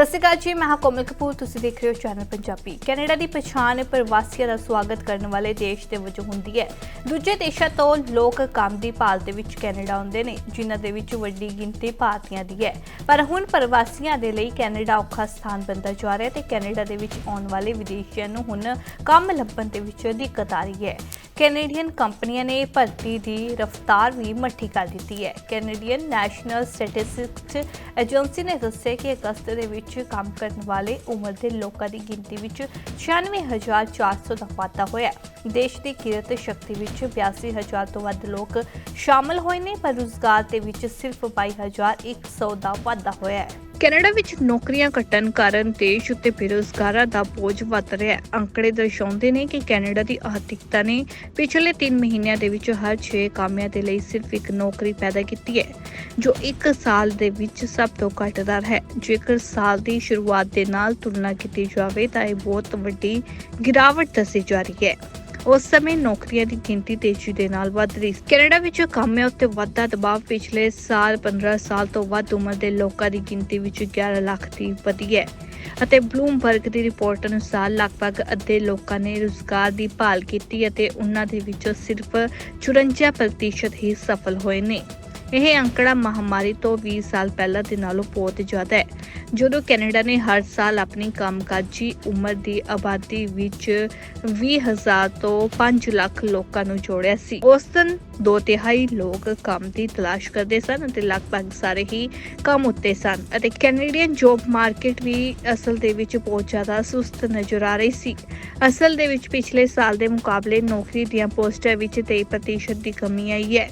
ਸਤਿ ਸ਼੍ਰੀ ਅਕਾਲ ਜੀ, ਮੈਂ ਹਾਂ ਕੋਮਲ ਕਪੂਰ, ਤੁਸੀਂ ਦੇਖ ਰਹੇ ਹੋ ਚੈਨਲ ਪੰਜਾਬੀ। ਕੈਨੇਡਾ ਦੀ ਪਛਾਣ ਪ੍ਰਵਾਸੀਆਂ ਦਾ ਸਵਾਗਤ ਕਰਨ ਵਾਲੇ ਦੇਸ਼ ਦੇ ਵਜੋਂ ਹੁੰਦੀ ਹੈ। ਦੂਜੇ ਦੇਸ਼ਾਂ ਤੋਂ ਲੋਕ ਕੰਮ ਦੀ ਭਾਲ ਦੇ ਵਿੱਚ ਕੈਨੇਡਾ ਆਉਂਦੇ ਨੇ, ਜਿਨ੍ਹਾਂ ਦੇ ਵਿੱਚ ਵੱਡੀ ਗਿਣਤੀ ਭਾਰਤੀਆਂ ਦੀ ਹੈ। ਪਰ ਹੁਣ ਪ੍ਰਵਾਸੀਆਂ ਦੇ ਲਈ ਕੈਨੇਡਾ ਔਖਾ ਸਥਾਨ ਬਣਦਾ ਜਾ ਰਿਹਾ ਹੈ ਤੇ ਕੈਨੇਡਾ ਦੇ ਵਿੱਚ ਆਉਣ ਵਾਲੇ ਵਿਦੇਸ਼ੀਆਂ ਨੂੰ ਹੁਣ ਕੰਮ ਲੱਭਣ ਦੇ ਵਿੱਚ ਦਿੱਕਤ ਆ ਰਹੀ ਹੈ। ਕੈਨੇਡੀਅਨ ਕੰਪਨੀਆਂ ਨੇ ਭਰਤੀ ਦੀ ਰਫ਼ਤਾਰ ਵੀ ਮੱਠੀ ਕਰ ਦਿੱਤੀ ਹੈ। ਕੈਨੇਡੀਅਨ ਨੈਸ਼ਨਲ ਸਟੈਟਿਸਟਿਕਸ ਏਜੰਸੀ ਨੇ ਦੱਸਿਆ ਕਿ ਅਗਸਤ ਦੇ ਵਿੱਚ ਕੰਮ ਕਰਨ ਵਾਲੇ ਉਮਰ ਦੇ ਲੋਕਾਂ ਦੀ ਗਿਣਤੀ ਵਿੱਚ 96400 ਦਾ ਵਾਧਾ ਹੋਇਆ ਹੈ। ਦੇਸ਼ ਦੀ ਕਿਰਤ ਸ਼ਕਤੀ ਵਿੱਚ 82000 ਤੋਂ ਵੱਧ ਲੋਕ ਸ਼ਾਮਲ ਹੋਏ ਨੇ, ਪਰ ਰੁਜ਼ਗਾਰ ਦੇ ਵਿੱਚ ਸਿਰਫ 22100 ਦਾ ਵਾਧਾ ਹੋਇਆ ਹੈ ਕੈਨੇਡਾ ਵਿੱਚ ਨੌਕਰੀਆਂ ਘਟਣ ਕਾਰਨ ਦੇਸ਼ ਉੱਤੇ ਬੇਰੁਜ਼ਗਾਰਾਂ ਦਾ ਬੋਝ ਵੱਧ ਰਿਹਾ ਹੈ। ਅੰਕੜੇ ਦਰਸਾਉਂਦੇ ਨੇ ਕਿ ਕੈਨੇਡਾ ਦੀ ਆਰਥਿਕਤਾ ਨੇ ਪਿਛਲੇ 3 ਮਹੀਨਿਆਂ ਦੇ ਵਿੱਚ ਹਰ 6 ਕਾਮਿਆਂ ਦੇ ਲਈ ਸਿਰਫ ਇੱਕ ਨੌਕਰੀ ਪੈਦਾ ਕੀਤੀ ਹੈ, ਜੋ ਇੱਕ ਸਾਲ ਦੇ ਵਿੱਚ ਸਭ ਤੋਂ ਘੱਟ ਦਰ ਹੈ। ਜੇਕਰ ਸਾਲ ਦੀ ਸ਼ੁਰੂਆਤ ਦੇ ਨਾਲ ਤੁਲਨਾ ਕੀਤੀ ਜਾਵੇ ਤਾਂ ਇਹ ਬਹੁਤ ਵੱਡੀ ਗਿਰਾਵਟ ਦੱਸੀ ਜਾ ਰਹੀ ਹੈ। ਉਸ ਸਮੇਂ ਨੌਕਰੀਆਂ ਦੀ ਗਿਣਤੀ ਤੇਜ਼ੀ ਦੇ ਨਾਲ ਵਧ ਰਹੀ ਸੀ। ਕੈਨੇਡਾ ਵਿੱਚ ਕਾਮਿਆਂ ਉੱਤੇ ਵਾਧਾ ਦਬਾਅ ਪਿਛਲੇ ਸਾਲ 15 ਸਾਲ ਤੋਂ ਵੱਧ ਉਮਰ ਦੇ ਲੋਕਾਂ ਦੀ ਗਿਣਤੀ ਵਿੱਚ 11 ਲੱਖ ਦੀ ਵਧੀ ਹੈ ਅਤੇ ਬਲੂਮਬਰਗ ਦੀ ਰਿਪੋਰਟ ਅਨੁਸਾਰ ਲਗਭਗ ਅੱਧੇ ਲੋਕਾਂ ਨੇ ਰੁਜ਼ਗਾਰ ਦੀ ਭਾਲ ਕੀਤੀ ਅਤੇ ਉਹਨਾਂ ਦੇ ਵਿੱਚੋਂ ਸਿਰਫ 54% ਹੀ ਸਫਲ ਹੋਏ ਨੇ। ਇਹ ਅੰਕੜਾ ਮਹਾਮਾਰੀ ਤੋਂ 20 ਸਾਲ ਪਹਿਲਾਂ ਦੇ ਨਾਲੋਂ ਬਹੁਤ ਜ਼ਿਆਦਾ ਹੈ। ਜਦੋਂ ਕੈਨੇਡਾ ਨੇ ਹਰ ਸਾਲ ਆਪਣੀ ਕੰਮਕਾਜੀ ਉਮਰ ਦੀ ਆਬਾਦੀ ਵਿੱਚ 20000 ਤੋਂ 5 ਲੱਖ ਲੋਕਾਂ ਨੂੰ ਜੋੜਿਆ ਸੀ। ਉਸ ਦਿਨ ਦੋ ਤਿਹਾਈ ਲੋਕ ਕੰਮ ਦੀ ਤਲਾਸ਼ ਕਰਦੇ ਸਨ ਅਤੇ ਲਗਭਗ ਸਾਰੇ ਹੀ ਕੰਮ ਉੱਤੇ ਸਨ ਅਤੇ ਕੈਨੇਡੀਅਨ ਜੌਬ ਮਾਰਕੀਟ ਵੀ ਅਸਲ ਦੇ ਵਿੱਚ ਬਹੁਤ ਜ਼ਿਆਦਾ ਸੁਸਤ ਨਜ਼ਰ ਆ ਰਹੀ ਸੀ। ਅਸਲ ਦੇ ਵਿੱਚ ਪਿਛਲੇ ਸਾਲ ਦੇ ਮੁਕਾਬਲੇ ਨੌਕਰੀ ਦੀਆਂ ਪੋਸਟਾਂ ਵਿੱਚ 23% ਦੀ ਕਮੀ ਆਈ ਹੈ।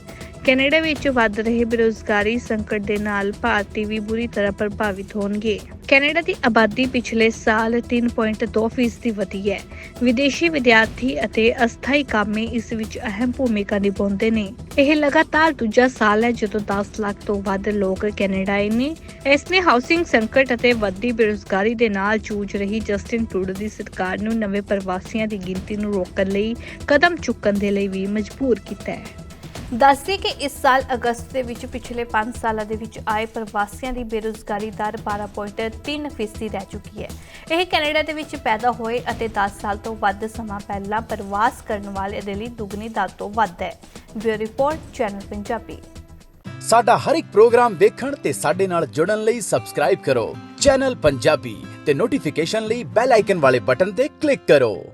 ਕੈਨੇਡਾ ਵਿੱਚ ਵੱਧ ਰਹੇ ਬੇਰੁਜ਼ਗਾਰੀ ਸੰਕਟ ਦੇ ਨਾਲ ਭਾਰਤੀ ਵੀ ਬੁਰੀ ਤਰ੍ਹਾਂ ਪ੍ਰਭਾਵਿਤ ਹੋਣਗੇ। ਕੈਨੇਡਾ ਦੀ ਆਬਾਦੀ ਪਿਛਲੇ ਸਾਲ 3.2% ਫੀਸਦੀ ਵਧੀ ਹੈ। ਵਿਦੇਸ਼ੀ ਵਿਦਿਆਰਥੀ ਅਤੇ ਅਸਥਾਈ ਕਾਮੇ ਇਸ ਵਿੱਚ ਅਹਿਮ ਭੂਮਿਕਾ ਨਿਭਾਉਂਦੇ ਨੇ। ਇਹ ਲਗਾਤਾਰ ਦੂਜਾ ਸਾਲ ਹੈ ਜਦੋਂ 10 ਲੱਖ ਤੋਂ ਵੱਧ ਲੋਕ ਕੈਨੇਡਾ ਆਏ ਨੇ। ਇਸ ਨੇ ਹਾਊਸਿੰਗ ਸੰਕਟ ਅਤੇ ਵੱਧਦੀ ਬੇਰੁਜ਼ਗਾਰੀ ਦੇ ਨਾਲ ਜੂਝ ਰਹੀ ਜਸਟਿਨ ਟਰੂਡੋ ਦੀ ਸਰਕਾਰ ਨੂੰ ਨਵੇਂ ਪ੍ਰਵਾਸੀਆਂ ਦੀ ਗਿਣਤੀ ਨੂੰ ਰੋਕਣ ਲਈ ਕਦਮ ਚੁੱਕਣ ਦੇ ਲਈ ਵੀ ਮਜਬੂਰ ਕੀਤਾ ਹੈ। ਦੱਸਦੇ ਕਿ ਇਸ ਸਾਲ ਅਗਸਤ ਦੇ ਵਿੱਚ ਪਿਛਲੇ 5 ਸਾਲਾਂ ਦੇ ਵਿੱਚ ਆਏ ਪ੍ਰਵਾਸੀਆਂ ਦੀ ਬੇਰੁਜ਼ਗਾਰੀ ਦਰ 12.3% ਫੀਸਦੀ ਰਹਿ ਚੁੱਕੀ ਹੈ। ਇਹ ਕੈਨੇਡਾ ਦੇ ਵਿੱਚ ਪੈਦਾ ਹੋਏ ਅਤੇ 10 ਸਾਲ ਤੋਂ ਵੱਧ ਸਮਾਂ ਪਹਿਲਾਂ ਪ੍ਰਵਾਸ ਕਰਨ ਵਾਲੇ ਦੇ ਲਈ ਦੁੱਗਣੀ ਦਰ ਤੋਂ ਵੱਧ ਹੈ। Bureau report, channel Punjabi. ਸਾਡਾ ਹਰ ਇੱਕ ਪ੍ਰੋਗਰਾਮ ਦੇਖਣ ਤੇ ਸਾਡੇ ਨਾਲ ਜੁੜਨ ਲਈ ਸਬਸਕ੍ਰਾਈਬ ਕਰੋ। ਚੈਨਲ ਪੰਜਾਬੀ ਤੇ ਨੋਟੀਫਿਕੇਸ਼ਨ ਲਈ ਬੈਲ ਆਈਕਨ ਵਾਲੇ ਬਟਨ ਤੇ ਕਲਿੱਕ ਕਰੋ।